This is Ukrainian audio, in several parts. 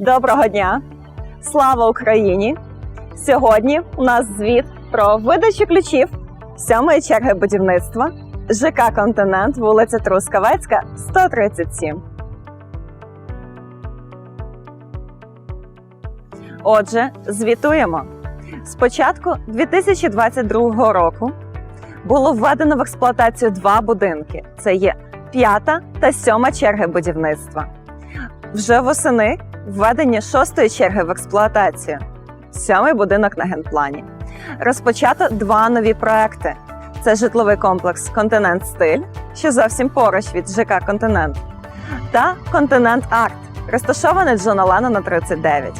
Доброго дня! Слава Україні! Сьогодні у нас звіт про видачу ключів сьомої черги будівництва ЖК Континент, вулиця Трускавецька, 137. Отже, звітуємо. З початку 2022 року було введено в експлуатацію два будинки: це є п'ята та сьома черги будівництва. Вже восени введення шостої черги в експлуатацію. Сьомий будинок на генплані. Розпочато два нові проекти: це житловий комплекс Континент Стиль, що зовсім поруч від ЖК Континент, та Континент Арт, розташований Джона Леннона 39.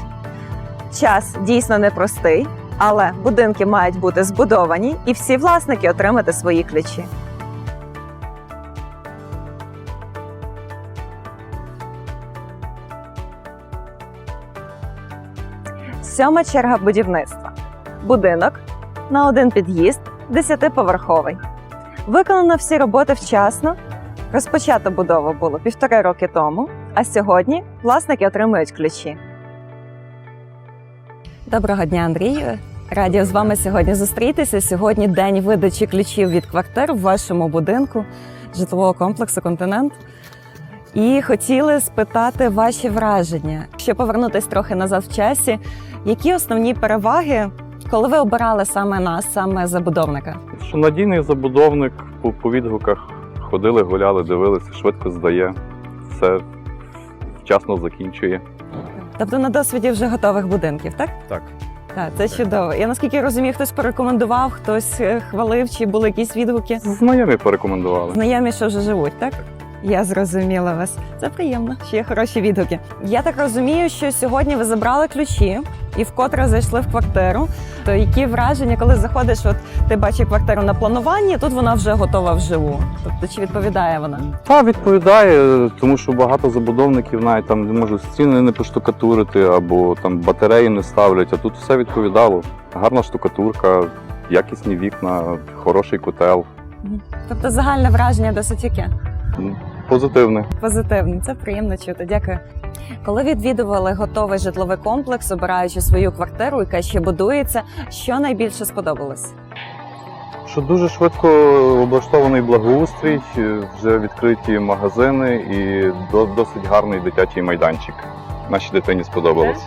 Час дійсно непростий, але будинки мають бути збудовані і всі власники отримати свої ключі. Сьома черга будівництва. Будинок на один під'їзд, десятиповерховий. Виконано всі роботи вчасно. Розпочато будову було півтори роки тому, а сьогодні власники отримують ключі. Доброго дня, Андрію. Раді з вами сьогодні зустрітися. Сьогодні день видачі ключів від квартир в вашому будинку житлового комплексу Континент. І хотіли спитати ваші враження, щоб повернутися трохи назад в часі. Які основні переваги, коли ви обирали саме нас, саме забудовника? Що надійний забудовник по, по відгуках ходили, гуляли, дивилися, швидко здає, все вчасно закінчує. Тобто на досвіді вже готових будинків, так? Так. Так, це чудово. Я наскільки розумію, хтось порекомендував, хтось е, хвалив, чи були якісь відгуки. Знайомі порекомендували. Знайомі, що вже живуть, так? Я зрозуміла вас. Це приємно, є хороші відгуки. Я так розумію, що сьогодні ви забрали ключі і вкотре зайшли в квартиру. То які враження, коли заходиш, от ти бачив квартиру на плануванні, тут вона вже готова вживу. Тобто, чи відповідає вона? Та відповідає, тому що багато забудовників навіть там не можуть стіни не поштукатурити або там батареї не ставлять, а тут все відповідало. Гарна штукатурка, якісні вікна, хороший котел. Тобто загальне враження досить яке? Ну, Позитивне. Це приємно чути. Дякую. Коли відвідували готовий житловий комплекс, обираючи свою квартиру, яка ще будується, що найбільше сподобалось? Що дуже швидко облаштований благоустрій, вже відкриті магазини і досить гарний дитячий майданчик. Нашій дитині сподобалось.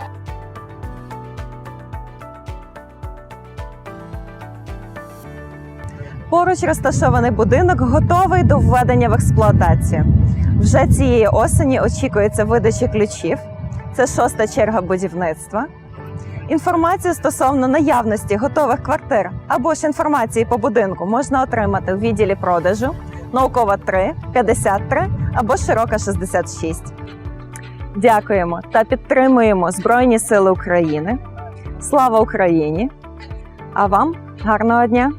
Поруч розташований будинок готовий до введення в експлуатацію. Вже цієї осені очікується видача ключів. Це шоста черга будівництва. Інформацію стосовно наявності готових квартир або ж інформації по будинку можна отримати у відділі продажу наукова 3, 53 або широка 66. Дякуємо та підтримуємо Збройні Сили України. Слава Україні! А вам гарного дня!